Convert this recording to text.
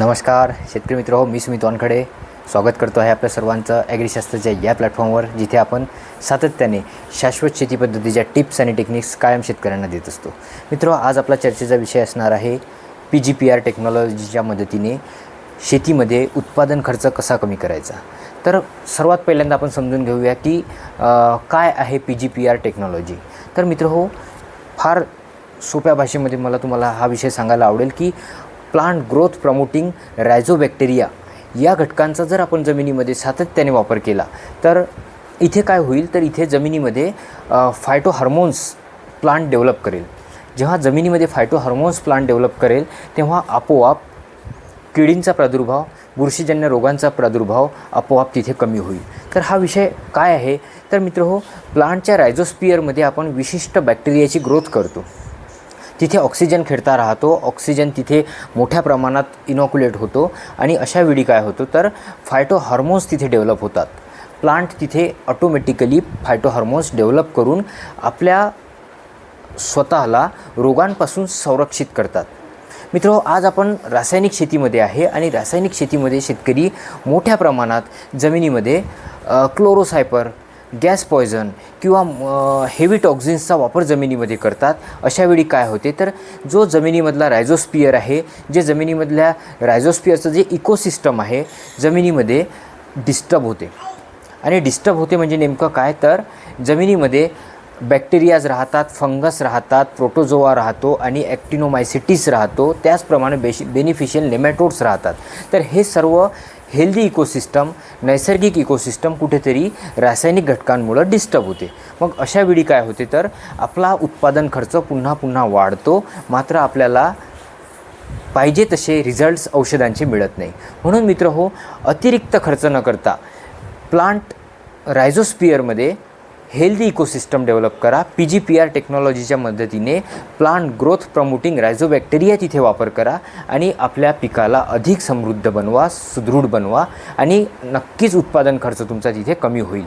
नमस्कार शेतकरी मित्र हो मी सुमित वानखडे. स्वागत करतो आहे आपल्या सर्वांचं ॲग्रिशास्त्राच्या या प्लॅटफॉर्मवर जिथे आपण सातत्याने शाश्वत शेती पद्धतीच्या टिप्स आणि टेक्निक्स कायम शेतकऱ्यांना देत असतो. मित्र आज आपला चर्चेचा विषय असणार आहे पी जी पी आर टेक्नॉलॉजीच्या मदतीने शेतीमध्ये उत्पादन खर्च कसा कमी करायचा? तर सर्वात पहिल्यांदा आपण समजून घेऊया की काय आहे P G P R technology तर मित्र हो फार सोप्या भाषेमध्ये मला तुम्हाला हा विषय सांगायला आवडेल की प्लांट ग्रोथ प्रमोटिंग रायझोबॅक्टेरिया या घटकांचा जर आपण जमिनीमध्ये सातत्याने वापर केला तर इथे काय होईल? तर इथे जमिनीमध्ये फायटो हार्मोन्स प्लांट डेव्हलप करेल. जेव्हा जमिनीमध्ये फायटो हार्मोन्स प्लांट डेव्हलप करेल तेव्हा आपोआप किडींचा प्रादुर्भाव बुरशीजन्य रोगांचा प्रादुर्भाव आपोआप तिथे कमी होईल. तर हा विषय काय आहे? तर मित्र हो प्लांटच्या रायझोस्पियरमध्ये आपण विशिष्ट बॅक्टेरियाची ग्रोथ करतो. तिथे ऑक्सिजन खेळता राहतो. ऑक्सिजन तिथे मोठ्या प्रमाणात इनॉक्युलेट होतो. आणि अशा वेळी काय होतं तर फायटो हार्मोन्स तिथे डेव्हलप होतात. प्लांट तिथे ऑटोमॅटिकली फायटो हार्मोन्स डेव्हलप करून आपल्या स्वतःला रोगांपासून संरक्षित करतात. मित्र आज आपण रासायनिक शेतीमध्ये आहे आणि रासायनिक शेतीमध्ये शेतकरी मोठ्या प्रमाणात जमिनीमध्ये क्लोरोसायपर गॅस पॉयझन किंवा हेवी टॉक्झिन्सचा वापर जमिनीमध्ये करतात अशावेळी काय होते? तर जो जमिनीमधला रायझोस्पियर आहे जे जमिनीमधल्या रायझोस्पियरचं जे इकोसिस्टम आहे जमिनीमध्ये डिस्टर्ब होते. आणि डिस्टर्ब होते म्हणजे नेमकं काय? तर जमिनीमध्ये बॅक्टेरियाज राहतात फंगस राहतात प्रोटोजोआ राहतो आणि ॲक्टिनोमायसिटीस राहतो. त्याचप्रमाणे बेशी बेनिफिशियल नेमॅटोड्स राहतात. तर हे सर्व हेल्दी इकोसिस्टम नैसर्गिक इकोसिस्टम कुठेतरी रासायनिक घटकांमुळं डिस्टर्ब होते. मग अशा वेळी काय होते तर आपला उत्पादन खर्च पुन्हा पुन्हा वाढतो मात्र आपल्याला पाहिजे तसे रिझल्ट्स औषधांचे मिळत नाही. म्हणून मित्र हो अतिरिक्त खर्च न करता प्लांट रायझोस्पियरमध्ये हेल्दी इकोसिस्टम डेव्हलप करा. पी जी पी आर टेक्नॉलॉजीच्या मदतीने प्लांट ग्रोथ प्रमोटिंग रायझोबॅक्टेरिया तिथे वापर करा आणि आपल्या पिकाला अधिक समृद्ध बनवा सुदृढ बनवा आणि नक्कीच उत्पादन खर्च तुमचा तिथे कमी होईल.